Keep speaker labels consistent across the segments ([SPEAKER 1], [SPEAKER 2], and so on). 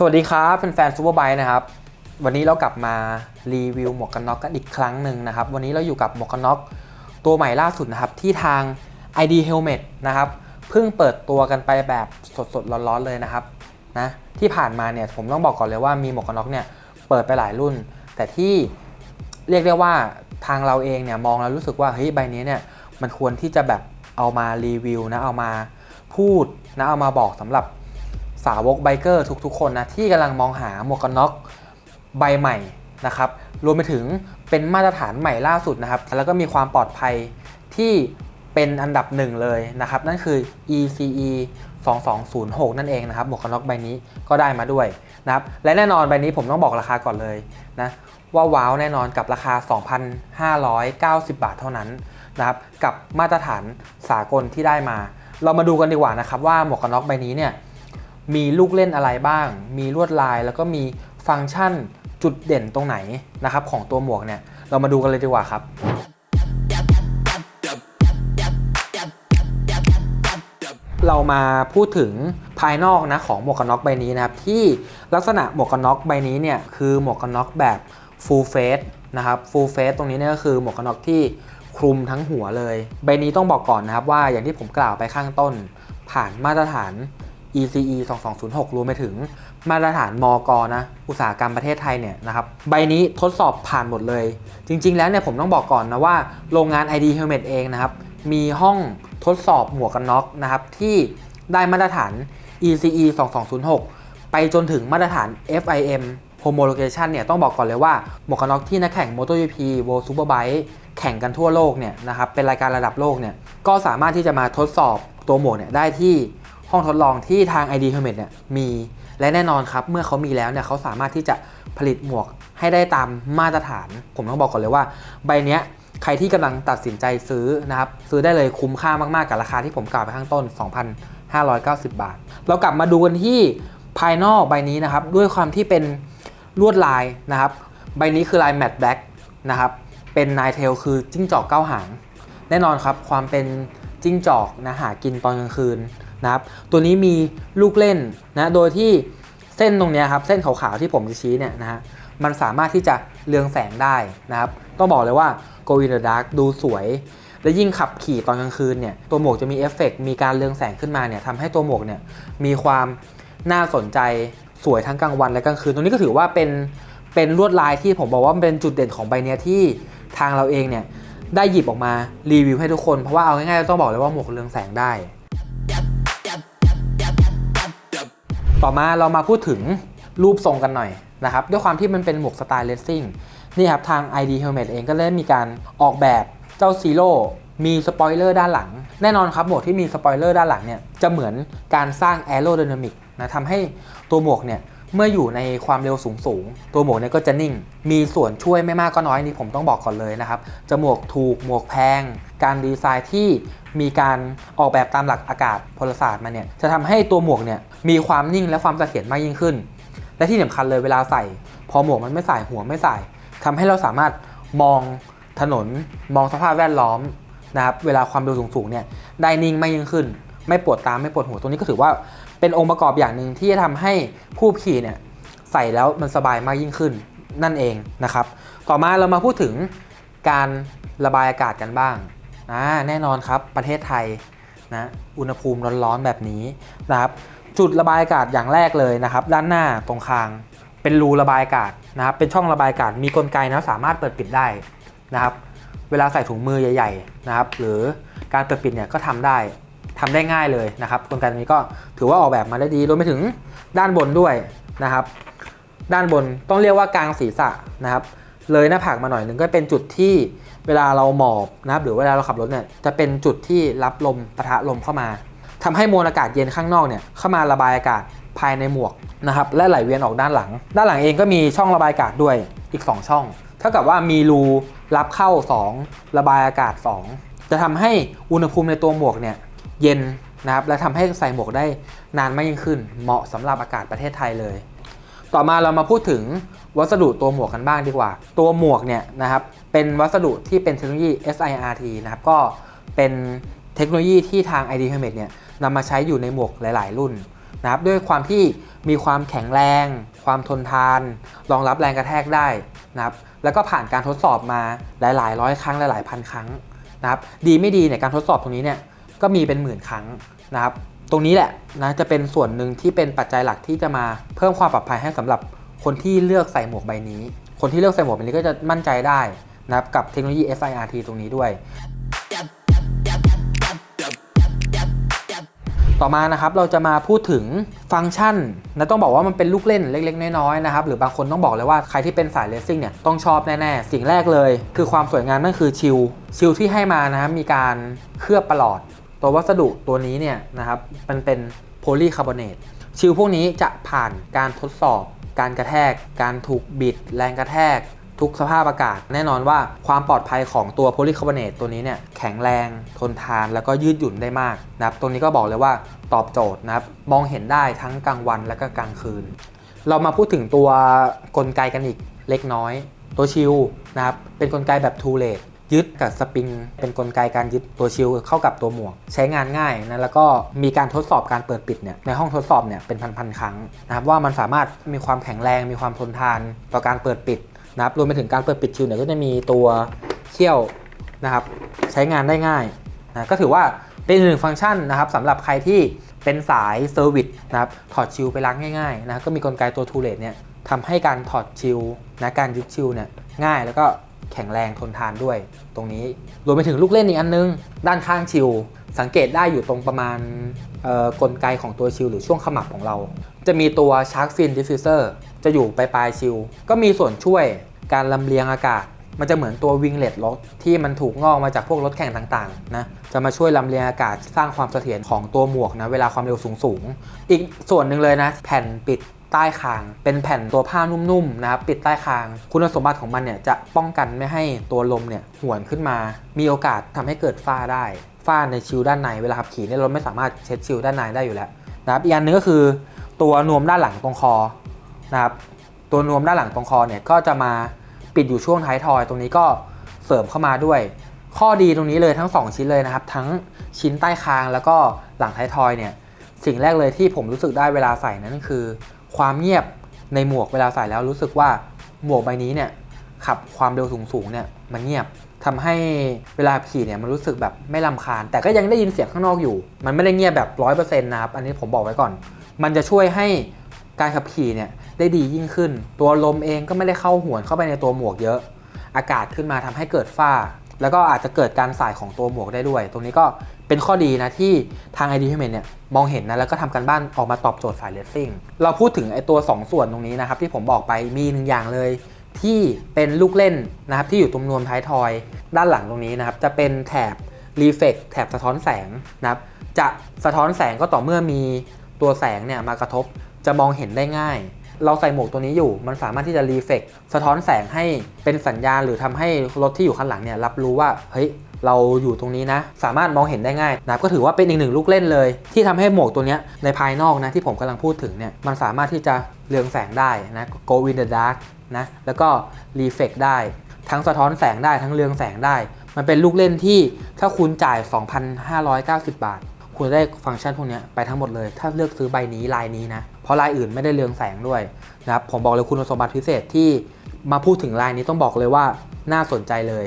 [SPEAKER 1] สวัสดีครับแฟนๆซูเปอร์ไบค์นะครับ วันนี้เรากลับมารีวิวหมวกกันน็อกกันอีกครั้งหนึ่งนะครับ วันนี้เราอยู่กับหมวกกันน็อกตัวใหม่ล่าสุดนะครับ ที่ทาง ID Helmet นะครับเพิ่งเปิดตัวกันไปแบบสดๆร้อนๆเลยนะครับนะที่ผ่านมาเนี่ยผมต้องบอกก่อนเลยว่ามีหมวกกันน็อกเนี่ยเปิดไปหลายรุ่น แต่ที่เรียกได้ว่าทางเราเองเนี่ยมองแล้วรู้สึกว่าเฮ้ยใบนี้เนี่ยมันควรที่จะแบบเอามารีวิวนะเอามาพูดนะเอามาบอกสำหรับ สาวกไบเกอร์ทุกๆคนนะที่กำลังมองหาหมวกกันน็อกใบใหม่นะครับรวมไปถึงเป็นมาตรฐานใหม่ล่าสุดนะครับ แล้วก็มีความปลอดภัยที่เป็นอันดับหนึ่งเลยนะครับ นั่นคือ ECE 2206 นั่นเองนะครับหมวกกันน็อกใบนี้ก็ได้มาด้วยนะครับและแน่นอนใบนี้ผมต้องบอกราคาก่อนเลยนะว่าว้าวแน่นอนกับราคา 2,590 บาทเท่านั้นนะครับกับมาตรฐานสากลที่ได้มา เรามาดูกันดีกว่านะครับว่าหมวกกันน็อกใบนี้เนี่ย มีลูกเล่นอะไรบ้าง มีลวดลายแล้วก็มีฟังก์ชันจุดเด่นตรงไหนนะครับของตัวหมวกเนี่ยเรามาดูกันเลยดีกว่าครับเรามาพูดถึงภายนอกนะของหมวกกันน็อกใบนี้นะครับ ที่ลักษณะหมวกกันน็อกใบนี้เนี่ยคือหมวกกันน็อกแบบ full face นะครับ full face ตรงนี้เนี่ยก็คือหมวกกันน็อกที่คลุมทั้งหัวเลย ใบนี้ต้องบอกก่อนนะครับว่าอย่างที่ผมกล่าวไปข้างต้น ผ่านมาตรฐาน ECE 2206 รวมไปถึงมาตรฐานมกนะ อุตสาหกรรมประเทศไทยเนี่ยนะครับ ใบนี้ทดสอบผ่านหมดเลย จริง ๆ แล้วเนี่ยผมต้องบอกก่อนนะว่าโรงงาน ID Helmet เองนะครับ มีห้องทดสอบหมวกกันน็อกนะครับ ที่ได้มาตรฐาน ECE 2206 ไปจนถึงมาตรฐาน FIM homologation เนี่ยต้องบอกก่อนเลยว่าหมวกกันน็อกที่นักแข่ง MotoGP World Superbike แข่งกันทั่วโลกเนี่ยนะครับเป็นรายการระดับโลกเนี่ยก็สามารถที่จะมาทดสอบตัวหมวกเนี่ยได้ที่ ห้องทดลองที่ทาง ID Helmet เนี่ยมีและแน่นอนครับ เมื่อเขามีแล้วเนี่ยเขาสามารถที่จะผลิตหมวกให้ได้ตามมาตรฐาน ผมต้องบอกก่อนเลยว่า ใบเนี้ยใครที่กำลังตัดสินใจซื้อนะครับ ซื้อได้เลยคุ้มค่ามาก ๆ กับราคาที่ผมกล่าวไปข้างต้น 2,590 บาท เรากลับมาดูกันที่ภายนอกใบนี้นะครับ ด้วยความที่เป็นลวดลายนะครับ ใบนี้คือลายแมตต์แบล็กนะครับ เป็นนายเทลคือจิ้งจอกเก้าหาง แน่นอนครับความเป็นจิ้งจอกนะหากินตอนกลางคืน นะครับตัวนี้มีลูกเล่นนะโดยที่เส้นตรงนี้ครับเส้นขาวๆที่ผมจะชี้เนี่ยนะฮะมันสามารถที่จะเรืองแสงได้นะครับต้องบอกเลยว่า Go in the Dark ดูสวย และยิ่งขับขี่ตอนกลางคืนเนี่ยตัวหมวกจะมีเอฟเฟกต์มีการเรืองแสงขึ้นมาเนี่ยทำให้ตัวหมวกเนี่ยมีความน่าสนใจสวยทั้งกลางวันและกลางคืนตรงนี้ก็ถือว่าเป็นเป็นลวดลายที่ผมบอกว่าเป็นจุดเด่นของใบเนี้ยที่ทางเราเองเนี่ยได้หยิบออกมารีวิวให้ทุกคนเพราะว่าเอาง่ายๆต้องบอกเลยว่าหมวกเรืองแสงได้ ต่อมาเรามาพูดถึงรูปทรงกันหน่อยนะครับ ด้วยความที่มันเป็นหมวกสไตล์เลสซิ่งนี่ครับ ทาง ID Helmet เองก็ได้มีการออกแบบเจ้าซีโร่มีสปอยเลอร์ด้านหลัง แน่นอนครับหมวกที่มีสปอยเลอร์ด้านหลังเนี่ยจะเหมือนการสร้างแอโรไดนามิกนะทำให้ตัวหมวกเนี่ย เมื่ออยู่ในความเร็วสูงสูงๆตัวหมวกเนี่ยก็จะนิ่ง มีส่วนช่วยไม่มากก็น้อยนี่ผมต้องบอกก่อนเลยนะครับจะหมวกถูกหมวกแพง การดีไซน์ที่มีการออกแบบตามหลักอากาศพลศาสตร์มาเนี่ยจะทำให้ตัวหมวกเนี่ยมีความนิ่งและความเสถียรมากยิ่งขึ้น และที่สำคัญเลยเวลาใส่ พอหมวกมันไม่ใส่หัวไม่ใส่ทำให้เราสามารถมองถนนมองสภาพแวดล้อมนะครับเวลาความเร็วสูงๆเนี่ยได้นิ่งมากยิ่งขึ้น ไม่ปวดตาไม่ปวดหัวตรงนี้ก็ถือว่า เป็นองค์ประกอบอย่างหนึ่งที่จะทำให้ผู้ขี่เนี่ยใส่แล้วมันสบายมากยิ่งขึ้นนั่นเองนะครับ ต่อมาเรามาพูดถึงการระบายอากาศกันบ้างนะแน่นอนครับประเทศไทยนะอุณหภูมิร้อนๆแบบนี้นะครับ จุดระบายอากาศอย่างแรกเลยนะครับ ด้านหน้าตรงคาง เป็นรูระบายอากาศนะครับ เป็นช่องระบายอากาศมีกลไกนะสามารถเปิดปิดได้นะครับ เวลาใส่ถุงมือใหญ่ ๆนะครับ หรือการเปิดปิดเนี่ยก็ทำได้ ทำได้ง่ายเลยนะครับกลไกตรงนี้ก็ถือว่าออกแบบมาได้ดีรวมไปถึงด้านบนด้วยนะครับ ด้านบนต้องเรียกว่ากลางศีรษะนะครับ เลยหน้าผากมาหน่อยหนึ่งก็เป็นจุดที่เวลาเราหมอบนะครับ หรือเวลาเราขับรถเนี่ยจะเป็นจุดที่รับลมปะทะลมเข้ามาทำให้มวลอากาศเย็นข้างนอกเนี่ยเข้ามาระบายอากาศภายในหมวกนะครับและไหลเวียนออกด้านหลัง ด้านหลังเองก็มีช่องระบายอากาศด้วยอีก 2 ช่อง เท่ากับว่ามีรูรับเข้า 2 ระบายอากาศ 2 จะทำให้อุณหภูมิในตัวหมวกเนี่ย เย็นนะครับและทำให้ใส่หมวกได้นานมากยิ่งขึ้น เหมาะสำหรับอากาศประเทศไทยเลย ต่อมาเรามาพูดถึงวัสดุตัวหมวกกันบ้างดีกว่า ตัวหมวกเนี่ยนะครับเป็นวัสดุที่เป็นเทคโนโลยี SIRT นะครับก็เป็นเทคโนโลยีที่ทาง ID Helmet เนี่ยนำมาใช้อยู่ในหมวกหลาย ๆ รุ่นนะครับด้วยความที่มีความแข็งแรง ความทนทาน รองรับแรงกระแทกได้นะครับแล้วก็ผ่านการทดสอบมาหลาย ๆ ร้อยครั้งหลายๆพันครั้งนะครับดีไม่ดีเนี่ยการทดสอบตรงนี้เนี่ย ก็มีเป็นหมื่นครั้งนะครับ ตรงนี้แหละนะจะเป็นส่วนหนึ่งที่เป็นปัจจัยหลักที่จะมาเพิ่มความปลอดภัยให้สำหรับคนที่เลือกใส่หมวกใบนี้ คนที่เลือกใส่หมวกใบนี้ก็จะมั่นใจได้นะครับกับเทคโนโลยี SIRT ตรงนี้ด้วย ต่อมานะครับเราจะมาพูดถึงฟังก์ชันนะต้องบอกว่ามันเป็นลูกเล่นเล็ก ๆ น้อยๆนะครับหรือบางคนต้องบอกเลยว่าใครที่เป็นสายเลสซิ่งเนี่ยต้องชอบแน่ๆ สิ่งแรกเลย คือความสวยงามนั่นคือชิลชิลที่ให้มานะครับมีการเคลือบประหลอด ตัววัสดุตัวนี้เนี่ยนะครับมันเป็นโพลีคาร์บอเนตชิลพวกนี้จะผ่านการทดสอบ การกระแทก การถูกบิด แรงกระแทก ทุกสภาพอากาศ แน่นอนว่าความปลอดภัยของตัวโพลีคาร์บอเนตตัวนี้เนี่ยแข็งแรงทนทานแล้วก็ยืดหยุ่นได้มากนะครับตรงนี้ก็บอกเลยว่าตอบโจทย์นะครับมองเห็นได้ทั้งกลางวันและก็กลางคืน เรามาพูดถึงตัวกลไกกันอีกเล็กน้อย ตัวชิลนะครับเป็นกลไกแบบทูเลต ยึดกับสปริง เป็นกลไกการยึดตัวชิลเข้ากับตัวหมวก ใช้งานง่ายนะแล้วก็มีการทดสอบการเปิดปิดเนี่ยในห้องทดสอบเนี่ยเป็นพันๆครั้งนะครับว่ามันสามารถมีความแข็งแรงมีความทนทานต่อการเปิดปิดนะครับรวมไปถึงการเปิดปิดชิลเนี่ยก็จะมีตัวเขี้ยวนะครับใช้งานได้ง่ายนะก็ถือว่าเป็นหนึ่งฟังก์ชันนะครับสำหรับใครที่เป็นสายเซอร์วิสนะครับถอดชิลไปล้างง่ายๆนะก็มีกลไกตัวทูเลตเนี่ยทำให้การถอดชิลนะการยึดชิลเนี่ยง่ายแล้วก็ แข็งแรงทนทานด้วย ตรงนี้รวมไปถึงลูกเล่นอีกอันนึง ด้านข้างชิลสังเกตได้อยู่ตรงประมาณกลไกของตัวชิลหรือช่วงขมับของเรา จะมีตัว Shark Fin Diffuser จะอยู่ปลายปลายชิลก็มีส่วนช่วยการลำเลียงอากาศ มันจะเหมือนตัววิงเลตรถที่มันถูกงอกมาจากพวกรถแข่งต่างๆนะจะมาช่วยลำเลียงอากาศสร้างความเสถียรของตัวหมวกนะเวลาความเร็วสูงๆอีกส่วนหนึ่งเลยนะ แผ่นปิด ใต้คาง เป็นแผ่นตัวผ้านุ่มๆนะครับปิดใต้คาง คุณสมบัติของมันเนี่ยจะป้องกันไม่ให้ตัวลมเนี่ยหวนขึ้นมา มีโอกาสทำให้เกิดฝ้าได้ ฝ้าในชิลด้านในเวลาขับขี่เนี่ยเราไม่สามารถเช็ดชิลด้านในได้อยู่แล้วนะครับอีกอันหนึงก็คือตัวนวมด้านหลังตรงคอนะครับตัวนวมด้านหลังตรงคอเนี่ยก็จะมาปิดอยู่ช่วงท้ายทอย ตรงนี้ก็เสริมเข้ามาด้วย ข้อดีตรงนี้เลยทั้ง 2 ชิ้นเลยนะครับ ทั้งชิ้นใต้คางแล้วก็หลังท้ายทอยเนี่ยสิ่งแรกเลยที่ผมรู้สึกได้เวลาใส่นั้นคือ ความเงียบในหมวกเวลาใส่แล้วรู้สึกว่าหมวกใบนี้เนี่ยขับความเร็วสูงๆเนี่ยมันเงียบทำให้เวลาขี่เนี่ยมันรู้สึกแบบไม่ลำคาญ แต่ก็ยังได้ยินเสียงข้างนอกอยู่ มันไม่ได้เงียบแบบร้อยเปอร์เซ็นต์นะครับ อันนี้ผมบอกไว้ก่อน มันจะช่วยให้การขับขี่เนี่ยได้ดียิ่งขึ้น ตัวลมเองก็ไม่ได้เข้าหวนเข้าไปในตัวหมวกเยอะ อากาศขึ้นมาทำให้เกิดฝ้า แล้วก็อาจจะเกิดการสายของตัวหมวกได้ด้วย ตรงนี้ก็ เป็นข้อดีนะที่ทาง ID h u m a n เนี่ยมองเห็นนะแล้วก็ทำการบ้านออกมาตอบโจทย์สายเลสซิ่งเราพูดถึงไอ้ตัว 2 ส่วนตรงนี้นะครับที่ผมบอกไปมีหนึ่งอย่างเลย ที่เป็นลูกเล่นนะครับที่อยู่ตรงนวมท้ายทอย ด้านหลังตรงนี้นะครับจะเป็นแถบรีเฟกแถบสะท้อนแสงนะครับจะสะท้อนแสงก็ต่อเมื่อมีตัวแสงเนี่ยมากระทบจะมองเห็นได้ง่าย เราใส่หมวกตัวนี้อยู่ มันสามารถที่จะรีเฟกสะท้อนแสงให้เป็นสัญญาณ หรือทำให้รถที่อยู่ข้างหลังเนี่ยรับรู้ว่าเฮ้ย เราอยู่ตรงนี้นะ สามารถมองเห็นได้ง่ายนะครับก็ถือว่าเป็นอีกหนึ่งลูกเล่นเลย ที่ทำให้หมวกตัวนี้ในภายนอกนะที่ผมกำลังพูดถึงเนี่ยมันสามารถที่จะเรืองแสงได้นะ go in the dark นะแล้วก็รีเฟกได้ ทั้งสะท้อนแสงได้ทั้งเรืองแสงได้ มันเป็นลูกเล่นที่ถ้าคุณจ่าย 2,590 บาท คุณได้ฟังก์ชันพวกนี้ไปทั้งหมดเลย ถ้าเลือกซื้อใบนี้ลายนี้นะ เพราะลายอื่นไม่ได้เรืองแสงด้วยนะครับผมบอกเลยคุณสมบัติพิเศษที่มาพูดถึงลายนี้ต้องบอกเลยว่าน่าสนใจเลย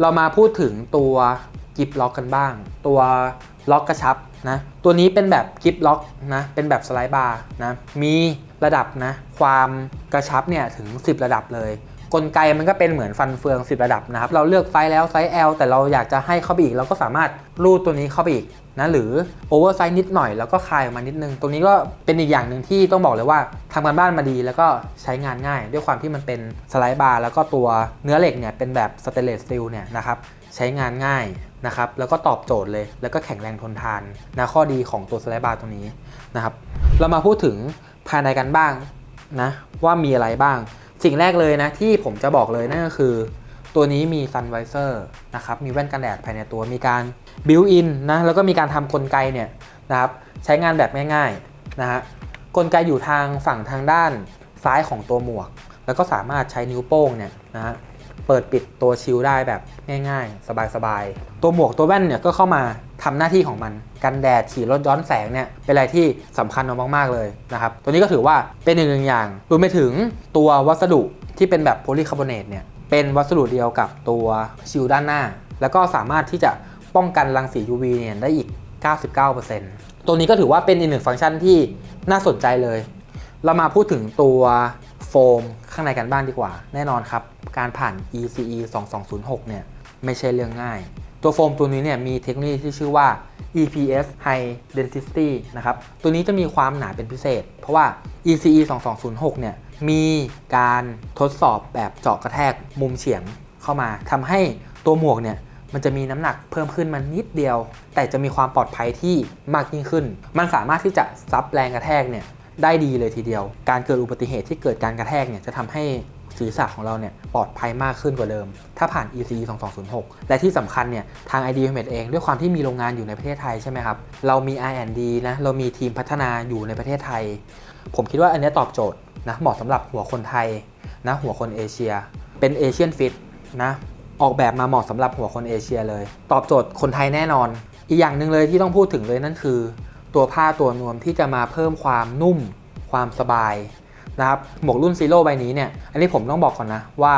[SPEAKER 1] เรามาพูดถึงตัวกิฟล็อกกันบ้าง ตัวล็อกกระชับนะตัวนี้เป็นแบบกิฟล็อกนะเป็นแบบสไลด์บาร์นะมีระดับนะความกระชับเนี่ยถึง 10 ระดับเลย กลไกมันก็เป็นเหมือนฟันเฟือง10ระดับนะครับ เราเลือกไซส์แล้วไซส์ L แต่เราอยากจะให้เข้าไปอีก เราก็สามารถรูดตัวนี้เข้าไปอีกนะหรือโอเวอร์ไซส์นิดหน่อยแล้วก็คลายออกมานิดนึง ตรงนี้ก็เป็นอีกอย่างหนึ่งที่ต้องบอกเลยว่าทำการบ้านมาดีแล้วก็ใช้งานง่าย ด้วยความที่มันเป็นสไลด์บาร์แล้วก็ตัวเนื้อเหล็กเนี่ยเป็นแบบสเตนเลสสตีลเนี่ยนะครับใช้งานง่ายนะครับแล้วก็ตอบโจทย์เลย แล้วก็แข็งแรงทนทานนะข้อดีของตัวสไลด์บาร์ตรงนี้นะครับเรามาพูดถึงภายในกันบ้างนะว่ามีอะไรบ้าง สิ่งแรกเลยนะที่ผมจะบอกเลยนั่นก็คือ ตัวนี้มี Sun Visor นะครับมีแว่นกันแดดภายในตัวมีการ built in นะแล้วก็มีการทำกลไกเนี่ยนะครับใช้งานแบบง่ายๆนะฮะกลไกอยู่ทางฝั่งทางด้านซ้ายของตัวหมวก แล้วก็สามารถใช้นิ้วโป้งเนี่ยนะฮะเปิดปิดตัวชิลได้แบบง่ายๆ สบายๆ ตัวหมวกตัวแว่นเนี่ยก็เข้ามา ทำหน้าที่ของมัน กันแดดฉีดลดย้อนแสงเนี่ยเป็นอะไรที่สำคัญมากๆเลยนะครับ ตัวนี้ก็ถือว่าเป็นอีกหนึ่งอย่างรวมไปถึงตัววัสดุที่เป็นแบบโพลีคาร์บอเนตเนี่ยเป็นวัสดุเดียวกับตัวชิลด้านหน้า แล้วก็สามารถที่จะป้องกันรังสี UV เนี่ยได้อีก 99%ตัวนี้ก็ถือว่าเป็นอีกหนึ่งฟังก์ชันที่น่าสนใจเลย เรามาพูดถึงตัวโฟมข้างในกันบ้างดีกว่า แน่นอนครับ การผ่าน ECE 2206เนี่ยไม่ใช่เรื่องง่าย ตัวโฟมตัวนี้เนี่ยมีเทคโนโลยีที่ชื่อว่า EPS High Density นะครับ ตัวนี้จะมีความหนาเป็นพิเศษ เพราะว่า ECE 2206 เนี่ย มีการทดสอบแบบเจาะกระแทกมุมเฉียงเข้ามา ทำให้ตัวหมวกเนี่ย มันจะมีน้ำหนักเพิ่มขึ้นมานิดเดียว แต่จะมีความปลอดภัยที่มากยิ่งขึ้น มันสามารถที่จะซับแรงกระแทกเนี่ยได้ดีเลยทีเดียว การเกิดอุบัติเหตุที่เกิดการกระแทกเนี่ยจะทำให้ ศีรษะของเราเนี่ยปลอดภัยมากขึ้นกว่าเดิม ถ้าผ่าน ECE 2206 และที่สำคัญเนี่ยทาง ID h e l m e t เองด้วยความที่มีโรงงานอยู่ในประเทศไทยใช่ไหมครับ เรามี R&D นะเรามีทีมพัฒนาอยู่ในประเทศไทย ผมคิดว่าอันนี้ตอบโจทย์นะเหมาะสำหรับหัวคนไทยนะหัวคนเอเชีย เป็นเอเชียนฟิตนะออกแบบมาเหมาะสำหรับหัวคนเอเชียเลย ตอบโจทย์คนไทยแน่นอน อีกอย่างหนึ่งเลยที่ต้องพูดถึงเลยนั่นคือ ตัวผ้าตัวนวมที่จะมาเพิ่มความนุ่ม ความสบาย นะครับหมวกรุ่นซีโร่ใบนี้เนี่ยอันนี้ผมต้องบอกก่อนนะว่า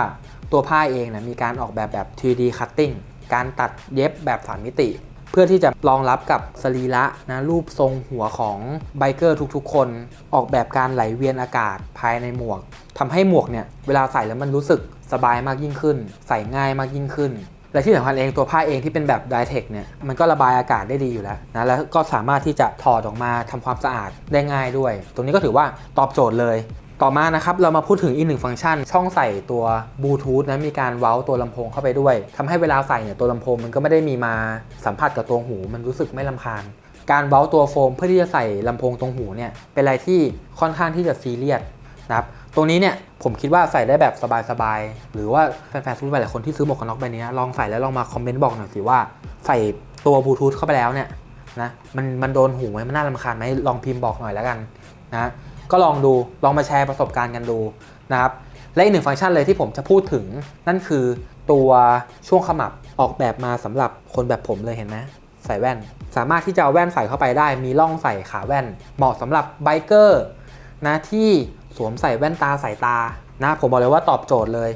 [SPEAKER 1] ตัวผ้าเองนะมีการออกแบบแบบ 3D cutting การตัดเย็บแบบ 3 มิติ เพื่อที่จะรองรับกับสรีระนะรูปทรงหัวของไบเกอร์ทุกๆ คน ออกแบบการไหลเวียนอากาศภายในหมวกทำให้หมวกเนี่ยเวลาใส่แล้วมันรู้สึกสบายมากยิ่งขึ้น ใส่ง่ายมากยิ่งขึ้น และที่สำคัญเองตัวผ้าเองที่เป็นแบบไดเทคเนี่ยมันก็ระบายอากาศได้ดีอยู่แล้วนะแล้วก็สามารถที่จะถอดออกมาทำความสะอาดได้ง่ายด้วย ตรงนี้ก็ถือว่าตอบโจทย์เลย ต่อมานะครับเรามาพูดถึงอีกหนึ่งฟังก์ชัน ช่องใส่ตัวบลูทูธนะมีการเว้าตัวลำโพงเข้าไปด้วยทำให้เวลาใส่เนี่ยตัวลำโพงมันก็ไม่ได้มีมาสัมผัสกับตัวหู มันรู้สึกไม่ลำคาญ การเว้าตัวโฟมเพื่อที่จะใส่ลำโพงตรงหูเนี่ยเป็นอะไรที่ค่อนข้างที่จะซีเรียสนะครับตรงนี้เนี่ยผมคิดว่าใส่ได้แบบสบายๆหรือว่าแฟนๆทุกหลายคนที่ซื้อหมวกกันน็อกใบนี้ลองใส่แล้วลองมาคอมเมนต์บอกหน่อยสิว่าใส่ตัวบลูทูธเข้าไปแล้วเนี่ยนะมันมันโดนหูไหมมันน่ารำคาญไหมลองพิมพ์บอกหน่อยแล้วกันนะ ก็ลองดูลองมาแชร์ประสบการณ์กันดูนะครับและอีกหนึ่งฟังก์ชันเลยที่ผมจะพูดถึง นั่นคือตัวช่วงขมับออกแบบมาสำหรับคนแบบผมเลยเห็นไหมใส่แว่น สามารถที่จะเอาแว่นใส่เข้าไปได้ มีร่องใส่ขาแว่น เหมาะสำหรับไบเกอร์นะที่สวมใส่แว่นตาสายตานะผมบอกเลยว่าตอบโจทย์เลย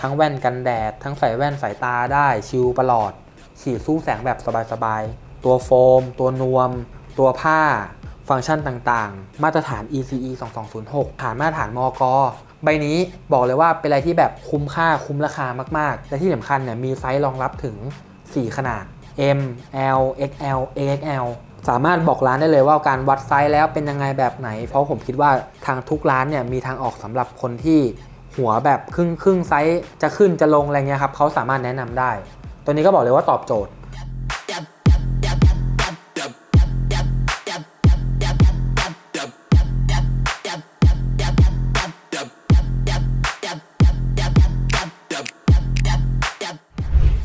[SPEAKER 1] ทั้งแว่นกันแดด ทั้งใส่แว่นสายตาได้ชิลประหลอด ฉีดสู้แสงแบบสบายๆตัวโฟม ตัวนวม ตัวผ้า ฟังก์ชันต่างๆ มาตรฐาน ECE 2206 ฐานมาตรฐานมกใบนี้บอกเลยว่าเป็นอะไรที่แบบคุ้มค่าคุ้มราคามากๆ และที่สำคัญเนี่ยมีไซส์รองรับถึง 4 ขนาด M L XL XXL สามารถบอกร้านได้เลยว่าการวัดไซส์แล้วเป็นยังไงแบบไหน เพราะผมคิดว่าทางทุกร้านเนี่ยมีทางออกสำหรับคนที่หัวแบบครึ่งครึ่งไซส์จะขึ้นจะลงอะไรเงี้ยครับเขาสามารถแนะนำได้ ตัวนี้ก็บอกเลยว่าตอบโจทย์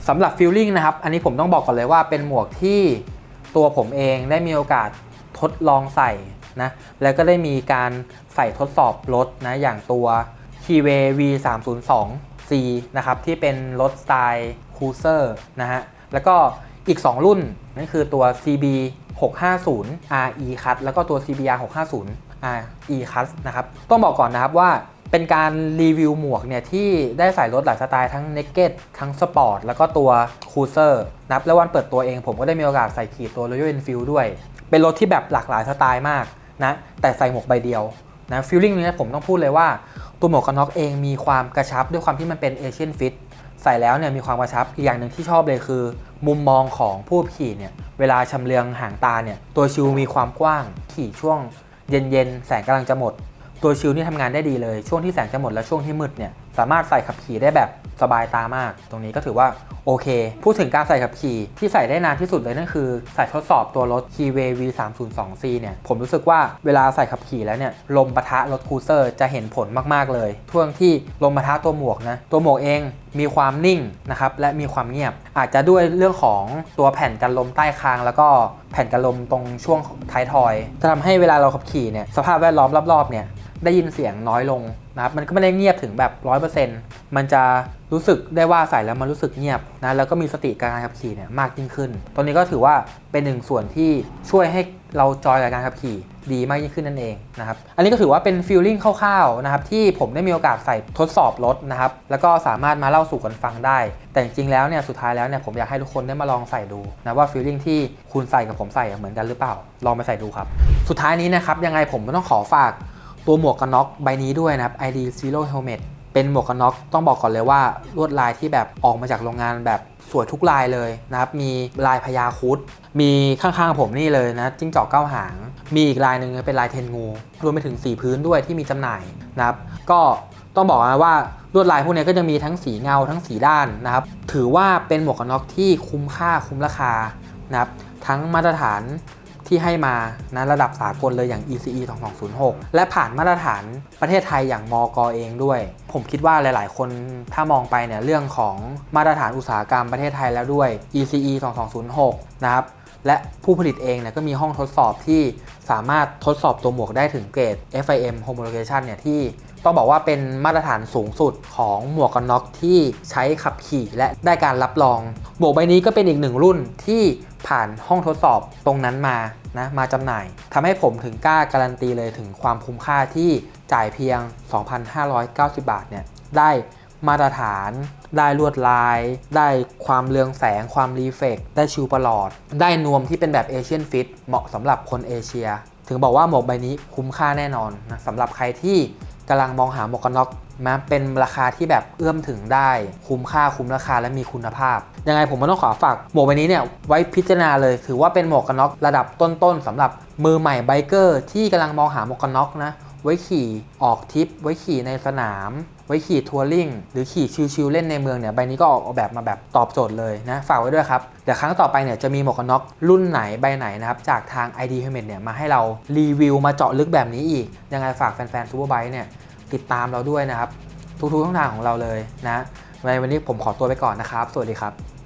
[SPEAKER 1] สำหรับฟิลลิ่งนะครับ อันนี้ผมต้องบอกก่อนเลยว่าเป็นหมวกที่ตัวผมเองได้มีโอกาสทดลองใส่นะแล้วก็ได้มีการใส่ทดสอบรถนะอย่างตัว k w V 3 0 2 C นะครับที่เป็นรถสไตล์คูเซอร์นะฮะแล้วก็อีก 2 รุ่นนั่นคือตัว CB 650 RE Cut แล้วก็ตัว CBR 650 RE Cut นะครับต้องบอกก่อนนะครับว่า เป็นการรีวิวหมวกเนี่ยที่ได้ใส่รถหลายสไตล์ทั้ง Naked ทั้ง Sport แล้วก็ตัว Cruiser นะครับแล้ววันเปิดตัวเองผมก็ได้มีโอกาสใส่ขี่ตัว Royal Enfield ด้วย เป็นรถที่แบบหลากหลายสไตล์มากนะแต่ใส่หมวกใบเดียวนะฟีลลิ่งนี้ผมต้องพูดเลยว่า ตัวหมวกกันน็อกเองมีความกระชับด้วยความที่มันเป็นเอเชียนฟิตใส่แล้วเนี่ยมีความกระชับอีกอย่างหนึ่งที่ชอบเลยคือ มุมมองของผู้ขี่เนี่ยเวลาชำเลืองหางตาเนี่ยตัวชิวมีความกว้างขี่ช่วงเย็นๆแสงกำลังจะหมด ตัวชิลนี่ทำงานได้ดีเลย ช่วงที่แสงจะหมดและช่วงที่มืดเนี่ยสามารถใส่ขับขี่ได้แบบสบายตามาก ตรงนี้ก็ถือว่าโอเค พูดถึงการใส่ขับขี่ที่ใส่ได้นานที่สุดเลยนั่นคือ ใส่ทดสอบตัวรถ k w V 3 0 2 C เนี่ย ผมรู้สึกว่าเวลาใส่ขับขี่แล้วเนี่ย ลมปะทะรถคูเซอร์จะเห็นผลมาก ๆ เลยช่วงที่ลมปะทะตัวหมวกนะ ตัวหมวกเองมีความนิ่งนะครับและมีความเงียบ อาจจะด้วยเรื่องของตัวแผ่นกันลมใต้คาง แล้วก็แผ่นกันลมตรงช่วงท้ายทอย จะทำให้เวลาเราขับขี่เนี่ยสภาพแวดล้อมรอบๆเนี่ย ได้ยินเสียงน้อยลงนะครับมันก็ไม่ได้เงียบถึงแบบ100%มันจะรู้สึกได้ว่าใส่แล้วมันรู้สึกเงียบนะแล้วก็มีสติการขับขี่เนี่ยมากยิ่งขึ้น ตรงนี้ก็ถือว่าเป็นหนึ่งส่วนที่ช่วยให้เราจอยกับการขับขี่ดีมากยิ่งขึ้นนั่นเองนะครับ อันนี้ก็ถือว่าเป็นฟีลลิ่งคร่าวๆนะครับที่ผมได้มีโอกาสใส่ทดสอบรถนะครับ แล้วก็สามารถมาเล่าสู่กันฟังได้ แต่จริงๆแล้วเนี่ยสุดท้ายแล้วเนี่ยผมอยากให้ทุกคนได้มาลองใส่ดูนะว่าฟีลลิ่งที่คุณใส่กับผมใส่เหมือนกันหรือเปล่า ลองไปใส่ดูครับ สุดท้ายนี้นะครับยังไงผมต้องขอฝาก ตัวหมวกกันน็อกใบนี้ด้วยนะครับ ID Zero Helmet เป็นหมวกกันน็อกต้องบอกก่อนเลยว่าลวดลายที่แบบออกมาจากโรงงานแบบสวยทุกลายเลยนะครับ มีลายพญาคุด มีข้างๆผมนี่เลยนะจิ้งจอกเก้าหาง มีอีกลายหนึ่งเป็นลายเทนงู รวมไปถึงสีพื้นด้วยที่มีจำหน่ายนะครับ ก็ต้องบอกนะว่าลวดลายพวกนี้ก็จะมีทั้งสีเงาทั้งสีด้านนะครับ ถือว่าเป็นหมวกกันน็อกที่คุ้มค่าคุ้มราคานะครับ ทั้งมาตรฐาน ที่ให้มานะระดับสากลเลยอย่าง ECE 2206 และผ่านมาตรฐานประเทศไทยอย่างมอกเองด้วย ผมคิดว่าหลาย ๆ คนถ้ามองไปเนี่ยเรื่องของมาตรฐานอุตสาหกรรมประเทศไทยแล้วด้วย ECE 2206 นะครับและผู้ผลิตเองเนี่ยก็มีห้องทดสอบที่สามารถทดสอบตัวหมวกได้ถึงเกรด FIM Homologation เนี่ยที่ต้องบอกว่าเป็นมาตรฐานสูงสุดของหมวกกันน็อกที่ใช้ขับขี่และได้การรับรอง หมวกใบนี้ก็เป็นอีกหนึ่งรุ่นที่ ผ่านห้องทดสอบตรงนั้นมานะมาจำหน่ายทำให้ผมถึงกล้าการันตีเลยถึงความคุ้มค่าที่จ่ายเพียง 2,590 บาทเนี่ยได้มาตรฐาน ได้ลวดลาย ได้ความเรืองแสง ความรีเฟกได้ชิวประหลอด ได้นวมที่เป็นแบบเอเชียนฟิตเหมาะสำหรับคนเอเชีย ถึงบอกว่าหมวกใบนี้คุ้มค่าแน่นอนนะสำหรับใครที่กำลังมองหาหมวกกันน็อก มาเป็นราคาที่แบบเอื้อมถึงได้ คุ้มค่าคุ้มราคาและมีคุณภาพ ยังไงผมก็ต้องขอฝากหมวกใบนี้เนี่ยไว้พิจารณาเลย ถือว่าเป็นหมวกกันน็อกระดับต้นๆสำหรับมือใหม่ไบเกอร์ที่กำลังมองหาหมวกกันน็อกนะไว้ขี่ออกทริป ไว้ขี่ในสนาม ไว้ขี่ทัวริงหรือขี่ชิลๆเล่นในเมืองเนี่ยใบนี้ก็ออกแบบมาแบบตอบโจทย์เลยนะ ฝากไว้ด้วยครับ เดี๋ยวครั้งต่อไปเนี่ยจะมีหมวกกันน็อกรุ่นไหนใบไหนนะครับ จากทาง ID Helmet เนี่ยมาให้เรารีวิวมาเจาะลึกแบบนี้อีก ยังไงฝากแฟนๆซูเปอร์ไบค์เนี่ย ติดตามเราด้วยนะครับ ทุกๆช่องทางของเราเลยนะในวันนี้ผมขอตัวไปก่อนนะครับ สวัสดีครับ